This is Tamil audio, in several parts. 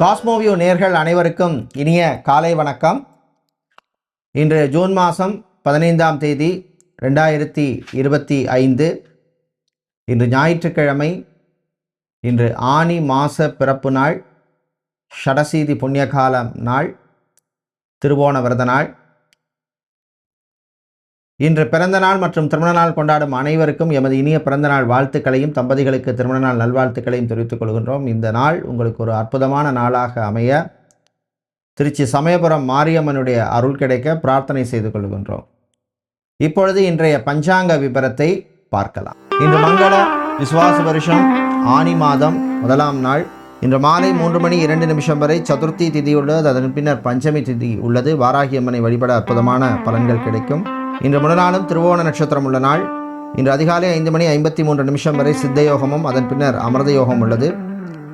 காஸ்மோவியோ நேர்கள் அனைவருக்கும் இனிய காலை வணக்கம். இன்று ஜூன் மாதம் பதினைந்தாம் தேதி ரெண்டாயிரத்தி இருபத்தி ஐந்து. இன்று ஞாயிற்றுக்கிழமை இன்று ஆனி மாச பிறப்பு நாள் ஷடசீதி புண்ணியகாலம் நாள் திருவோண விரத நாள். இன்று பிறந்த நாள் மற்றும் திருமண நாள் கொண்டாடும் அனைவருக்கும் எமது இனிய பிறந்த நாள் வாழ்த்துக்களையும் தம்பதிகளுக்கு திருமண நாள் நல்வாழ்த்துக்களையும் தெரிவித்துக் கொள்கின்றோம். இந்த நாள் உங்களுக்கு ஒரு அற்புதமான நாளாக அமைய திருச்சி சமயபுரம் மாரியம்மனுடைய அருள் கிடைக்க பிரார்த்தனை செய்து கொள்கின்றோம். இப்பொழுது இன்றைய பஞ்சாங்க விபரத்தை பார்க்கலாம். இன்று மங்கள விசுவாச வருஷம் ஆனி மாதம் முதலாம் நாள். இன்று மாலை மூன்று மணி இரண்டு நிமிஷம் வரை சதுர்த்தி திதி உள்ளது. அதன் பின்னர் பஞ்சமி திதி உள்ளது. வாராகி அம்மனை வழிபட அற்புதமான பலன்கள் கிடைக்கும். இன்று முன்னாளும் திருவோண நட்சத்திரம் உள்ள நாள். இன்று அதிகாலை ஐந்து மணி ஐம்பத்தி மூன்று நிமிஷம் வரை சித்த யோகமும் அதன் பின்னர் அமிர்த யோகம் உள்ளது.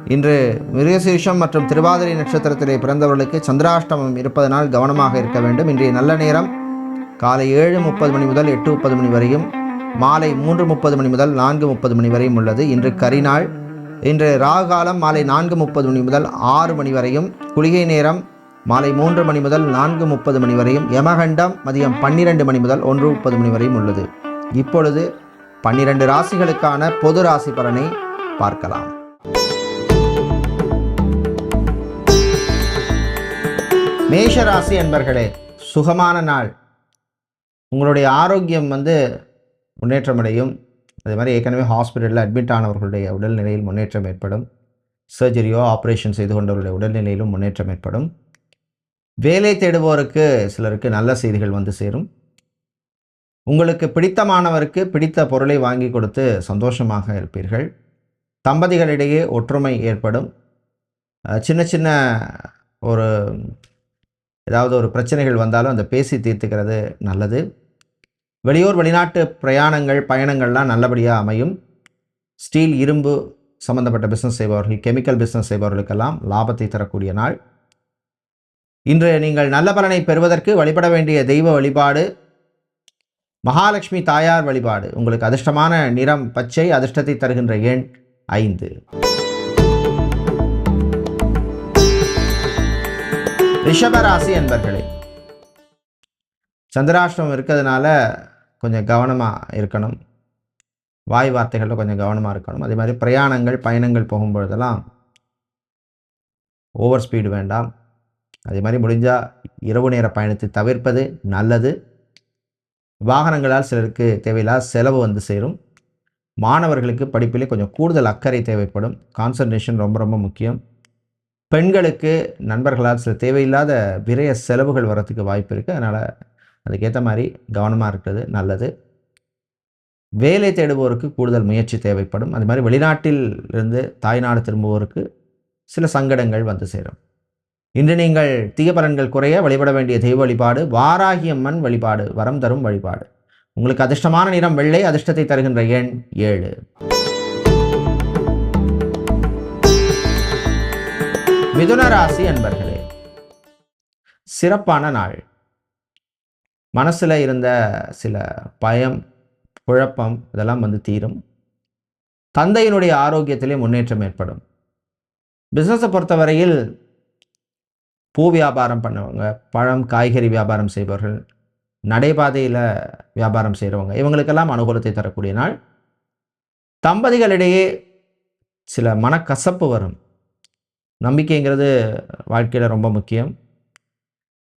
இன்று மிருகசீஷம் மற்றும் திருவாதிரை நட்சத்திரத்திலே பிறந்தவர்களுக்கு சந்திராஷ்டமம் இருப்பதனால் கவனமாக இருக்க வேண்டும். இன்றைய நல்ல நேரம் காலை ஏழு முப்பது மணி முதல் எட்டு முப்பது மணி வரையும் மாலை மூன்று முப்பது மணி முதல் நான்கு முப்பது மணி வரையும் உள்ளது. இன்று கரிநாள் இன்று ராகு காலம் மாலை நான்கு முப்பது மணி முதல் ஆறு மணி வரையும். குளிகை நேரம் மாலை மூன்று மணி முதல் நான்கு முப்பது மணி வரையும் யமகண்டம் மதியம் பன்னிரண்டு மணி முதல் ஒன்று முப்பது மணி வரையும் உள்ளது. இப்பொழுது பன்னிரண்டு ராசிகளுக்கான பொது ராசி பலனை பார்க்கலாம். மேஷ ராசி என்பர்களே சுகமான நாள். உங்களுடைய ஆரோக்கியம் வந்து முன்னேற்றமடையும். அதே மாதிரி ஏற்கனவே ஹாஸ்பிட்டலில் அட்மிட் ஆனவர்களுடைய உடல்நிலையில் முன்னேற்றம் ஏற்படும். சர்ஜரியோ ஆப்ரேஷன் செய்து கொண்டவருடைய உடல்நிலையிலும் முன்னேற்றம் ஏற்படும். வேலை தேடுவோருக்கு சிலருக்கு நல்ல செய்திகள் வந்து சேரும். உங்களுக்கு பிடித்தமானவருக்கு பிடித்த பொருளை வாங்கி கொடுத்து சந்தோஷமாக இருப்பீர்கள். தம்பதிகளிடையே ஒற்றுமை ஏற்படும். சின்ன சின்ன ஒரு ஏதாவது ஒரு பிரச்சனைகள் வந்தாலும் அந்த பேசி தீர்த்துக்கிறது நல்லது. வெளியூர் வெளிநாட்டு பிரயாணங்கள் பயணங்கள்லாம் நல்லபடியாக அமையும். ஸ்டீல் இரும்பு சம்பந்தப்பட்ட பிஸ்னஸ் செய்பவர்கள் கெமிக்கல் பிஸ்னஸ் செய்பவர்களுக்கெல்லாம் லாபத்தை தரக்கூடிய நாள். இன்று நீங்கள் நல்ல பலனை பெறுவதற்கு வழிபட வேண்டிய தெய்வ வழிபாடு மகாலட்சுமி தாயார் வழிபாடு. உங்களுக்கு அதிர்ஷ்டமான நிறம் பச்சை அதிர்ஷ்டத்தை தருகின்ற எண் ஐந்து. ரிஷபராசி என்பர்களே சந்திராஷ்டிரம் இருக்கிறதுனால கொஞ்சம் கவனமாக இருக்கணும். வாய் வார்த்தைகளில் கொஞ்சம் கவனமாக இருக்கணும். அதே மாதிரி பிரயாணங்கள் பயணங்கள் போகும்பொழுதெல்லாம் ஓவர் ஸ்பீடு வேண்டாம். அதே மாதிரி முடிஞ்சால் இரவு நேர பயணத்தை தவிர்ப்பது நல்லது. வாகனங்களால் சிலருக்கு தேவையில்லாத செலவு வந்து சேரும். மாணவர்களுக்கு படிப்பிலே கொஞ்சம் கூடுதல் அக்கறை தேவைப்படும். கான்சன்ட்ரேஷன் ரொம்ப ரொம்ப முக்கியம். பெண்களுக்கு நண்பர்களால் சில தேவையில்லாத விரைய செலவுகள் வரத்துக்கு வாய்ப்பு இருக்குது அதனால் அதுக்கேற்ற மாதிரி கவனமாக இருக்கிறது நல்லது. வேலை தேடுபவருக்கு கூடுதல் முயற்சி தேவைப்படும். அது மாதிரி வெளிநாட்டில் இருந்து தாய்நாடு திரும்புவோருக்கு சில சங்கடங்கள் வந்து சேரும். இன்று நீங்கள் தீய பலன்கள் குறைய வழிபட வேண்டிய தெய்வ வழிபாடு வாராகியம்மன் வழிபாடு வரம் தரும் வழிபாடு. உங்களுக்கு அதிர்ஷ்டமான நிறம் வெள்ளை அதிர்ஷ்டத்தை தருகின்ற எண் ஏழு. மிதுன ராசி அன்பர்களே சிறப்பான நாள். மனசில் இருந்த சில பயம் குழப்பம் இதெல்லாம் வந்து தீரும். தந்தையினுடைய ஆரோக்கியத்திலே முன்னேற்றம் ஏற்படும். பிஸ்னஸை பொறுத்தவரையில் பூ வியாபாரம் பண்ணவங்க பழம் காய்கறி வியாபாரம் செய்பவர்கள் நடைபாதையில் வியாபாரம் செய்கிறவங்க இவங்களுக்கெல்லாம் அனுகூலத்தை தரக்கூடிய நாள். தம்பதிகளிடையே சில மனக்கசப்பு வரும். நம்பிக்கைங்கிறது வாழ்க்கையில் ரொம்ப முக்கியம்.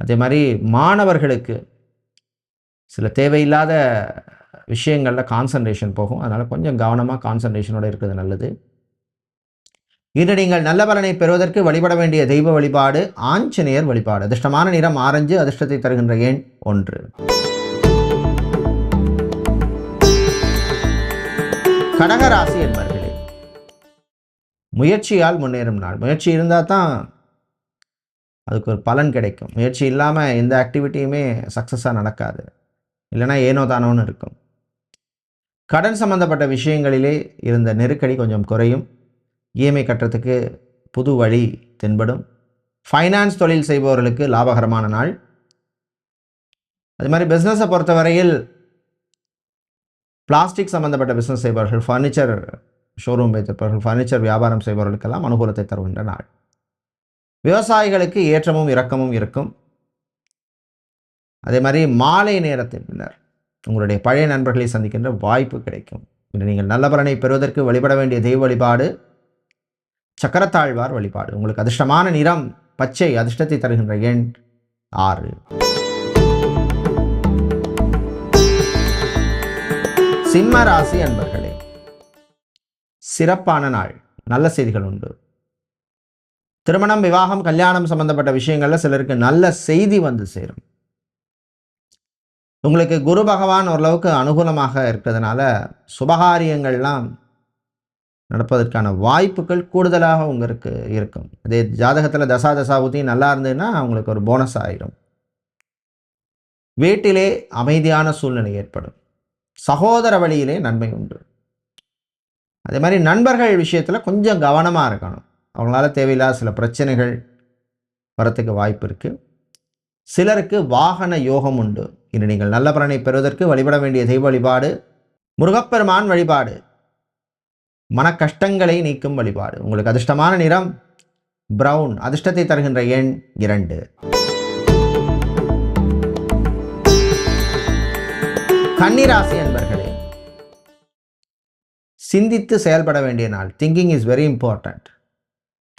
அதே மாதிரி மாணவர்களுக்கு சில தேவையில்லாத விஷயங்களில் கான்சன்ட்ரேஷன் போகும். அதனால் கொஞ்சம் கவனமாக கான்சன்ட்ரேஷனோடு இருக்கிறது நல்லது. இன்று நீங்கள் நல்ல பலனை பெறுவதற்கு வழிபட வேண்டிய தெய்வ வழிபாடு ஆஞ்சநேயர் வழிபாடு. அதிர்ஷ்டமான நிறம் ஆரஞ்சு அதிர்ஷ்டத்தை தருகின்ற எண் ஒன்று. கடகராசி என்பர்களே முயற்சியால் முன்னேறும் நாள். முயற்சி இருந்தால் தான் அதுக்கு ஒரு பலன் கிடைக்கும். முயற்சி இல்லாமல் எந்த ஆக்டிவிட்டியுமே சக்ஸஸாக நடக்காது. இல்லைன்னா ஏனோ தானோன்னு இருக்கும். கடன் சம்பந்தப்பட்ட விஷயங்களிலே இருந்த நெருக்கடி கொஞ்சம் குறையும். இஎம்ஐ கட்டுறதுக்கு புது வழி தென்படும். ஃபைனான்ஸ் தொழில் செய்பவர்களுக்கு லாபகரமான நாள். அது மாதிரி பிஸ்னஸை பொறுத்தவரையில் பிளாஸ்டிக் சம்மந்தப்பட்ட பிஸ்னஸ் செய்பவர்கள் ஃபர்னிச்சர் ஷோரூம் வைத்திருப்பவர்கள் ஃபர்னிச்சர் வியாபாரம் செய்பவர்களுக்கெல்லாம் அனுகூலத்தை தருகின்ற நாள். விவசாயிகளுக்கு ஏற்றமும் இரக்கமும் இருக்கும். அதே மாதிரி மாலை நேரத்தின் பின்னர் உங்களுடைய பழைய நண்பர்களை சந்திக்கின்ற வாய்ப்பு கிடைக்கும். இன்று நீங்கள் நல்ல பலனை பெறுவதற்கு வழிபட வேண்டிய தெய்வ வழிபாடு சக்கரத்தாழ்வார் வழிபாடு. உங்களுக்கு அதிர்ஷ்டமான நிறம் பச்சை அதிர்ஷ்டத்தை தருகின்ற எண் ஆறு. சிம்ம ராசி அன்பர்களே சிறப்பான நாள். நல்ல செய்திகள் உண்டு. திருமணம் விவாகம் கல்யாணம் சம்பந்தப்பட்ட விஷயங்கள்ல சிலருக்கு நல்ல செய்தி வந்து சேரும். உங்களுக்கு குரு பகவான் ஓரளவுக்கு அனுகூலமாக இருக்கிறதுனால சுபகாரியங்கள்லாம் நடப்பதற்கான வாய்ப்புகள் கூடுதலாக உங்களுக்கு இருக்கும். அதே ஜாதகத்தில் தசா தசாபுத்தி நல்லா இருந்ததுன்னா உங்களுக்கு ஒரு போனஸ் ஆகிடும் வீட்டிலே அமைதியான சூழ்நிலை ஏற்படும். சகோதர வழியிலே நன்மை உண்டு. அதே மாதிரி நண்பர்கள் விஷயத்தில் கொஞ்சம் கவனமாக இருக்கணும். அவங்களால தேவையில்லாத சில பிரச்சனைகள் வரத்துக்கு வாய்ப்பு இருக்குது சிலருக்கு வாகன யோகம் உண்டு. இன்று நீங்கள் நல்ல பலனை பெறுவதற்கு வழிபட வேண்டிய தெய்வ வழிபாடு முருகப்பெருமான் வழிபாடு மன கஷ்டங்களை நீக்கும் வழிபாடு. உங்களுக்கு அதிர்ஷ்டமான நிறம் பிரவுன் அதிர்ஷ்டத்தை தருகின்ற எண் இரண்டு. கன்னிராசி என்பர்களே சிந்தித்து செயல்பட வேண்டிய நாள். Thinking is very important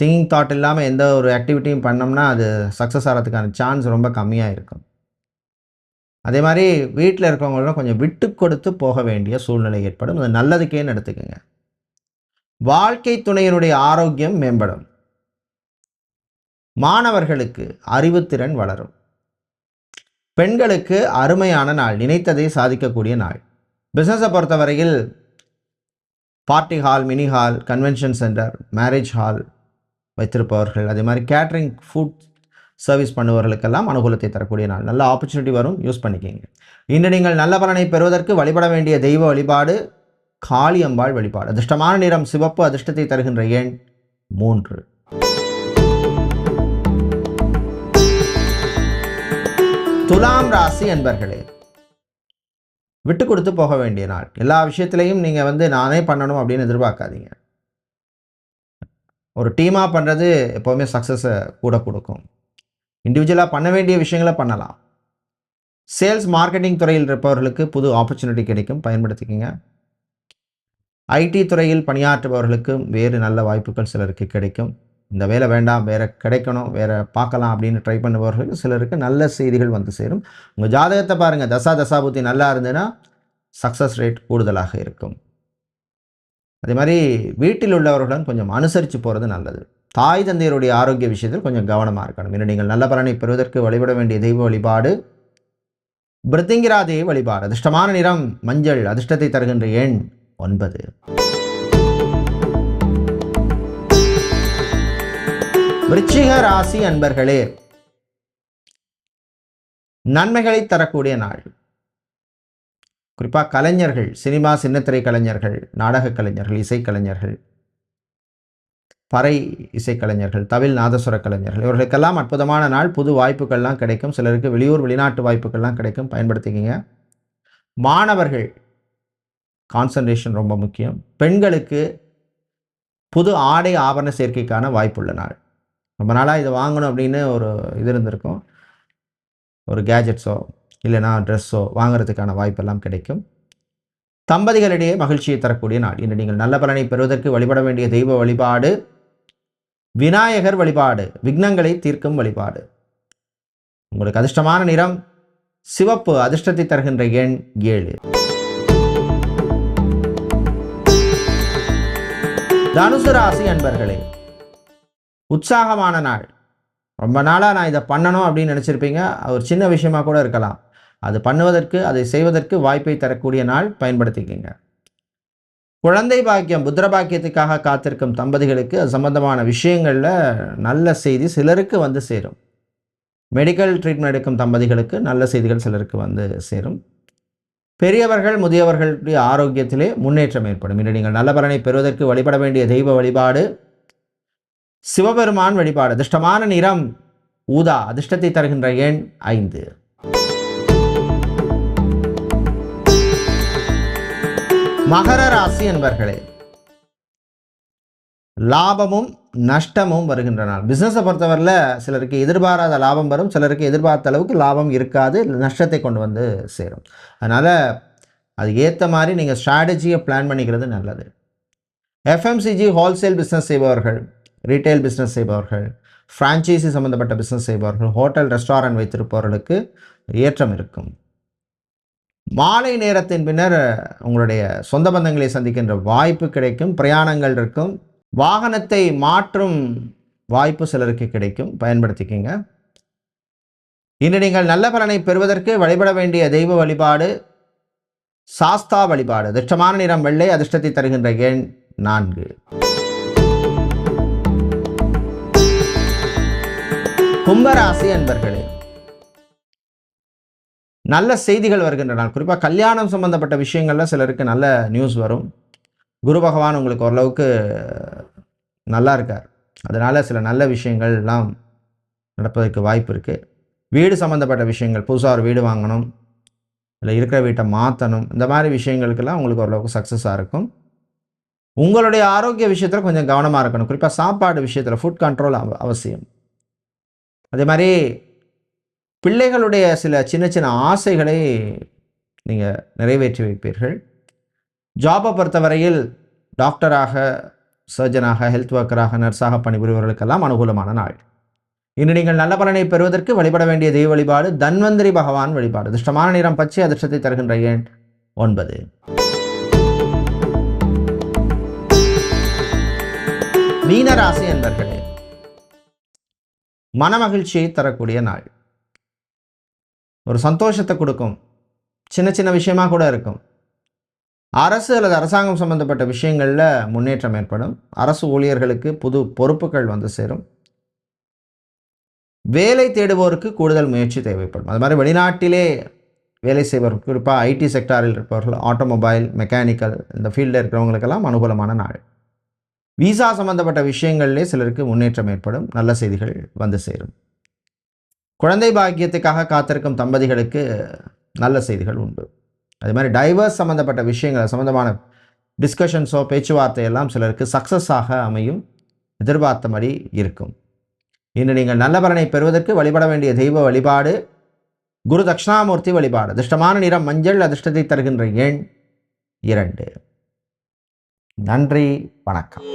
thinking thought இல்லாமல் எந்த ஒரு ஆக்டிவிட்டியும் பண்ணோம்னா அது சக்ஸஸ் ஆகிறதுக்கான சான்ஸ் ரொம்ப கம்மியாக இருக்கும். அதே மாதிரி வீட்டில் இருக்கிறவங்களும் கொஞ்சம் விட்டு கொடுத்து போக வேண்டிய சூழ்நிலை ஏற்படும். அது நல்லதுக்கேன்னு எடுத்துக்கோங்க. வாழ்க்கை துணையினுடைய ஆரோக்கியம் மேம்படும். மாணவர்களுக்கு அறிவுத்திறன் வளரும். பெண்களுக்கு அருமையான நாள் நினைத்ததை சாதிக்கக்கூடிய நாள். பிஸ்னஸை பொறுத்தவரையில் party hall mini hall convention centre marriage hall வைத்திருப்பவர்கள் அதே மாதிரி கேட்ரிங் ஃபுட் சர்வீஸ் பண்ணுபவர்களுக்கெல்லாம் அனுகூலத்தை தரக்கூடிய நாள். நல்ல ஆப்பர்ச்சுனிட்டி வரும் யூஸ் பண்ணிக்கிங்க. இன்று நீங்கள் நல்ல பலனை பெறுவதற்கு வழிபட வேண்டிய தெய்வ வழிபாடு காளியம்பாள் வழிபாடு. அதிர்ஷ்டமான நிறம் சிவப்பு அதிர்ஷ்டத்தை தருகின்ற எண் மூன்று. துலாம் ராசி என்பர்களே விட்டு கொடுத்து போக வேண்டிய நாள். எல்லா விஷயத்துலையும் நீங்கள் வந்து நானே பண்ணணும் அப்படின்னு எதிர்பார்க்காதீங்க. ஒரு டீமாக பண்ணுறது எப்போவுமே சக்ஸஸை கூட கொடுக்கும். இண்டிவிஜுவலாக பண்ண வேண்டிய விஷயங்களை பண்ணலாம். சேல்ஸ் மார்க்கெட்டிங் துறையில் இருப்பவர்களுக்கு புது ஆப்பர்ச்சுனிட்டி கிடைக்கும். பயன்படுத்திக்கிங்க. ஐடி துறையில் பணியாற்றுபவர்களுக்கும் வேறு நல்ல வாய்ப்புகள் சிலருக்கு கிடைக்கும். இந்த வேலை வேண்டாம் வேறு கிடைக்கணும் வேறு பார்க்கலாம் அப்படின்னு ட்ரை பண்ணுபவர்களுக்கு சிலருக்கு நல்ல செய்திகள் வந்து சேரும். உங்கள் ஜாதகத்தை பாருங்கள் தசா தசாபுத்தி நல்லா இருந்ததுன்னா சக்ஸஸ் ரேட் கூடுதலாக இருக்கும். அதே மாதிரி வீட்டில் உள்ளவர்களுடன் கொஞ்சம் அனுசரித்து போகிறது நல்லது. தாய் தந்தையருடைய ஆரோக்கிய விஷயத்தில் கொஞ்சம் கவனமாக இருக்கணும். ஏன்னா நீங்கள் நல்ல பலனை பெறுவதற்கு வழிபட வேண்டிய தெய்வ வழிபாடு பிருத்திங்கிரா வழிபாடு அதிர்ஷ்டமான நிறம் மஞ்சள் அதிர்ஷ்டத்தை தருகின்ற எண் ஒன்பது. விருச்சிக ராசி அன்பர்களே நன்மைகளை தரக்கூடிய நாள். குறிப்பாக கலைஞர்கள் சினிமா சின்னத்திரை கலைஞர்கள் நாடக கலைஞர்கள் இசைக்கலைஞர்கள் பறை இசைக்கலைஞர்கள் தவில் நாதஸ்வர கலைஞர்கள் இவர்களுக்கெல்லாம் அற்புதமான நாள். புது வாய்ப்புகள்லாம் கிடைக்கும். சிலருக்கு வெளியூர் வெளிநாட்டு வாய்ப்புகள்லாம் கிடைக்கும். பயன்படுத்திக்கிங்க. மாணவர்கள் கான்சன்ட்ரேஷன் ரொம்ப முக்கியம். பெண்களுக்கு புது ஆடை ஆபரண சேர்க்கைக்கான வாய்ப்புள்ள நாள். ரொம்ப நாளாக இதை வாங்கணும் அப்படின்னு ஒரு இது இருந்திருக்கும். ஒரு கேஜெட்ஸோ இல்லைனா ட்ரெஸ்ஸோ வாங்குறதுக்கான வாய்ப்பெல்லாம் கிடைக்கும். தம்பதிகளிடையே மகிழ்ச்சியை தரக்கூடிய நாள். இன்று நீங்கள் நல்ல பலனை பெறுவதற்கு வழிபட வேண்டிய தெய்வ வழிபாடு விநாயகர் வழிபாடு விக்னங்களை தீர்க்கும் வழிபாடு. உங்களுக்கு அதிர்ஷ்டமான நிறம் சிவப்பு அதிர்ஷ்டத்தை தருகின்ற எண் ஏழு. தனுசு ராசி அன்பர்களே உற்சாகமான நாள். ரொம்ப நாளாக நான் இதை பண்ணணும் அப்படின்னு நினச்சிருப்பீங்க. ஒரு சின்ன விஷயமா கூட இருக்கலாம். அது பண்ணுவதற்கு அதை செய்வதற்கு வாய்ப்பை தரக்கூடிய நாள். பயன்படுத்திக்கங்க. குழந்தை பாக்கியம் புத்திர பாக்கியத்துக்காக காத்திருக்கும் தம்பதிகளுக்கு அது சம்பந்தமான விஷயங்களில் நல்ல செய்தி சிலருக்கு வந்து சேரும். மெடிக்கல் ட்ரீட்மெண்ட் எடுக்கும் தம்பதிகளுக்கு நல்ல செய்திகள் சிலருக்கு வந்து சேரும். பெரியவர்கள் முதியவர்களுடைய ஆரோக்கியத்திலே முன்னேற்றம் ஏற்படும். இன்று நீங்கள் நல்ல பலனை பெறுவதற்கு வழிபட வேண்டிய தெய்வ வழிபாடு சிவபெருமான் வழிபாடு. அதிர்ஷ்டமான நிறம் ஊதா. அதிர்ஷ்டத்தை தருகின்ற எண் ஐந்து. மகர ராசி என்பர்களே லாபமும் நஷ்டமும் வருகின்ற நாள் பிஸ்னஸை பொறுத்தவரையில் சிலருக்கு எதிர்பாராத லாபம் வரும் சிலருக்கு எதிர்பார்த்த அளவுக்கு லாபம் இருக்காது நஷ்டத்தை கொண்டு வந்து சேரும். அதனால் அது ஏற்ற மாதிரி நீங்கள் ஸ்ட்ராட்டஜியை பிளான் பண்ணிக்கிறது நல்லது. எஃப்எம்சிஜி ஹோல்சேல் பிஸ்னஸ் செய்பவர்கள் ரீட்டைல் பிஸ்னஸ் செய்பவர்கள் ஃப்ரான்ச்சைசி சம்மந்தப்பட்ட பிஸ்னஸ் செய்பவர்கள் ஹோட்டல் ரெஸ்டாரண்ட் வைத்திருப்பவர்களுக்கு ஏற்றம் இருக்கும். மாலை நேரத்தின் பின்னர் உங்களுடைய சொந்த பந்தங்களை சந்திக்கின்ற வாய்ப்பு கிடைக்கும் பிரயாணங்கள் இருக்கும். வாகனத்தை மாற்றும் வாய்ப்பு சிலருக்கு கிடைக்கும். பயன்படுத்திக்கிங்க. இன்று நீங்கள் நல்ல பலனை பெறுவதற்கு வழிபட வேண்டிய தெய்வ வழிபாடு சாஸ்தா வழிபாடு. அதிர்ஷ்டமான நிறம் வெள்ளை அதிர்ஷ்டத்தை தருகின்ற எண் நான்கு. கும்பராசி அன்பர்களே நல்ல செய்திகள் வருகின்றன. குறிப்பாக கல்யாணம் சம்பந்தப்பட்ட விஷயங்களில் சிலருக்கு நல்ல நியூஸ் வரும். குரு பகவான் உங்களுக்கு ஓரளவுக்கு நல்லா இருக்கார் அதனால் சில நல்ல விஷயங்கள்லாம் நடப்பதற்கு வாய்ப்பு இருக்குது வீடு சம்மந்தப்பட்ட விஷயங்கள் புதுசாக ஒரு வீடு வாங்கணும் இல்லை இருக்கிற வீட்டை மாற்றணும் இந்த மாதிரி விஷயங்களுக்கெல்லாம் உங்களுக்கு ஓரளவுக்கு சக்ஸஸாக இருக்கும். உங்களுடைய ஆரோக்கிய விஷயத்தில் கொஞ்சம் கவனமாக இருக்கணும். குறிப்பாக சாப்பாடு விஷயத்தில் ஃபுட் கண்ட்ரோல் அவ அவசியம். அதே மாதிரி பிள்ளைகளுடைய சில சின்ன சின்ன ஆசைகளை நீங்கள் நிறைவேற்றி வைப்பீர்கள். ஜாபை பொறுத்தவரையில் டாக்டராக சர்ஜனாக ஹெல்த் ஒர்க்கராக நர்ஸாக பணிபுரிவர்களுக்கெல்லாம் அனுகூலமான நாள். இன்று நீங்கள் நல்ல பலனை பெறுவதற்கு வழிபட வேண்டிய தெய்வ வழிபாடு தன்வந்திரி பகவான் வழிபாடு. அதிர்ஷ்டமான நிறம் பச்சை அதிர்ஷ்டத்தை தருகின்ற எண் ஒன்பது. மீனராசி என்பர்களே மனமகிழ்ச்சியை தரக்கூடிய நாள். ஒரு சந்தோஷத்தை கொடுக்கும். சின்ன சின்ன விஷயமா கூட இருக்கும். அரசு அல்லது அரசாங்கம் சம்பந்தப்பட்ட விஷயங்களில் முன்னேற்றம் ஏற்படும். அரசு ஊழியர்களுக்கு புது பொறுப்புகள் வந்து சேரும். வேலை தேடுவோருக்கு கூடுதல் முயற்சி தேவைப்படும். அது மாதிரி வெளிநாட்டிலே வேலை செய்வர் குறிப்பாக ஐடி செக்டாரில் இருப்பவர்கள் ஆட்டோமொபைல் மெக்கானிக்கல் இந்த ஃபீல்டில் இருக்கிறவங்களுக்கெல்லாம் அனுகூலமான நாள். விசா சம்பந்தப்பட்ட விஷயங்களிலே சிலருக்கு முன்னேற்றம் ஏற்படும். நல்ல செய்திகள் வந்து சேரும். குழந்தை பாக்கியத்துக்காக காத்திருக்கும் தம்பதிகளுக்கு நல்ல செய்திகள் உண்டு. அதே மாதிரி டைவர்ஸ் சம்மந்தப்பட்ட விஷயங்கள் சம்மந்தமான டிஸ்கஷன்ஸோ பேச்சுவார்த்தை எல்லாம் சிலருக்கு ஆக அமையும் எதிர்பார்த்தபடி இருக்கும். இன்று நீங்கள் நல்ல பலனை பெறுவதற்கு வழிபட வேண்டிய தெய்வ வழிபாடு குரு தட்சிணாமூர்த்தி வழிபாடு. அதிர்ஷ்டமான நிறம் மஞ்சள் அதிர்ஷ்டத்தை தருகின்ற எண் இரண்டு. நன்றி வணக்கம்.